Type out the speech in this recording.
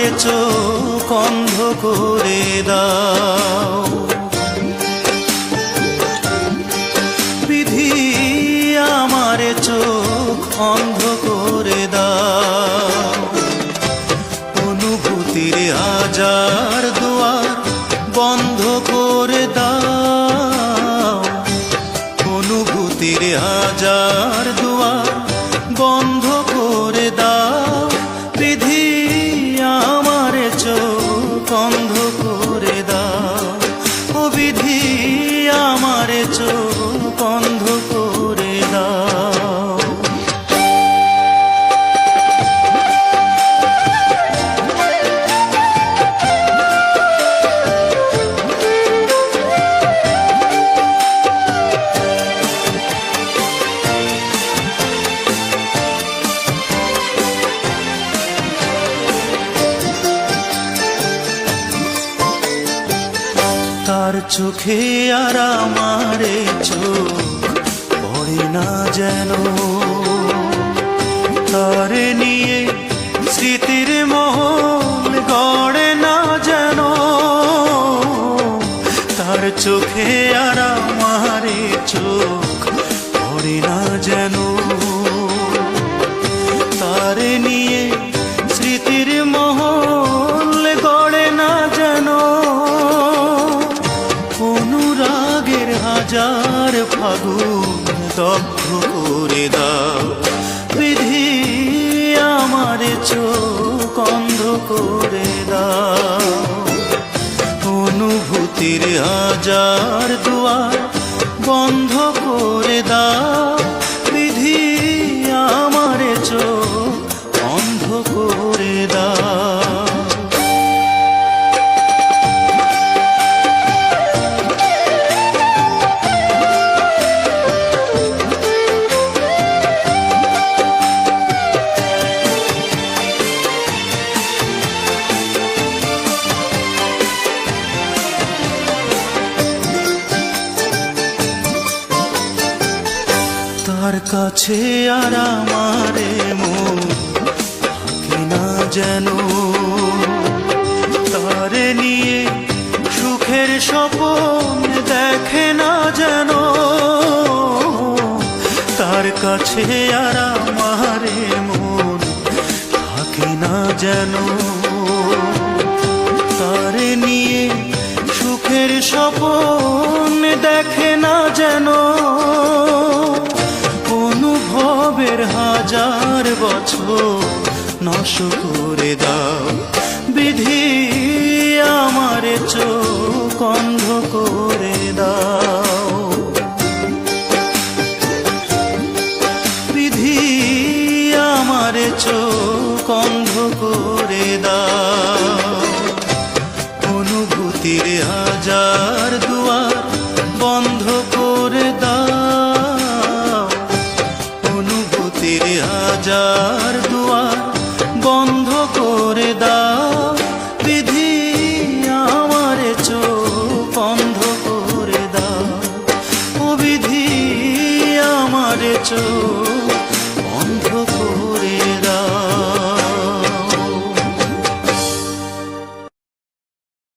আমারে চোখ অন্ধ করে দাও। বিধি আমারে চোখ অন্ধ করে দাও। অনুভূতির হাজার দুয়ার বন্ধ করে দাও। অনুভূতির হাজার দুয়ার বন্ধ করে দাও। বিধি তার চোখে আর আমারে চোখ পড়ে না যেন। তারে নিয়ে স্মৃতির মহল গড়ে না যেন। তার চোখে আর আমারে চোখ পড়ে না যেন। ফাগুন দগ্ধ করে দাও বিধি আমার চোখ অন্ধ করে দাও অনুভূতির হাজার দুয়ার বন্ধ করে দাও। তার কাছে আর আমারে মন না যেন। তারে নিয়ে সুখের স্বপন দেখে না যেন। তার কাছে আর আমারে মন থাকে না যেন। তারে নিয়ে সুখের স্বপন দেখে না যেন। অনুভবের হাজার বছর নশ করে দাও। বিধি আমার চোখ অন্ধ করে দাও। বিধি আমার চোখ অন্ধ করে দাও। অনুভূতির হাজার হাজার দুয়ার বন্ধ করে দা বিধি আমার চোখ বন্ধ করে দা ও বিধি আমার চোখ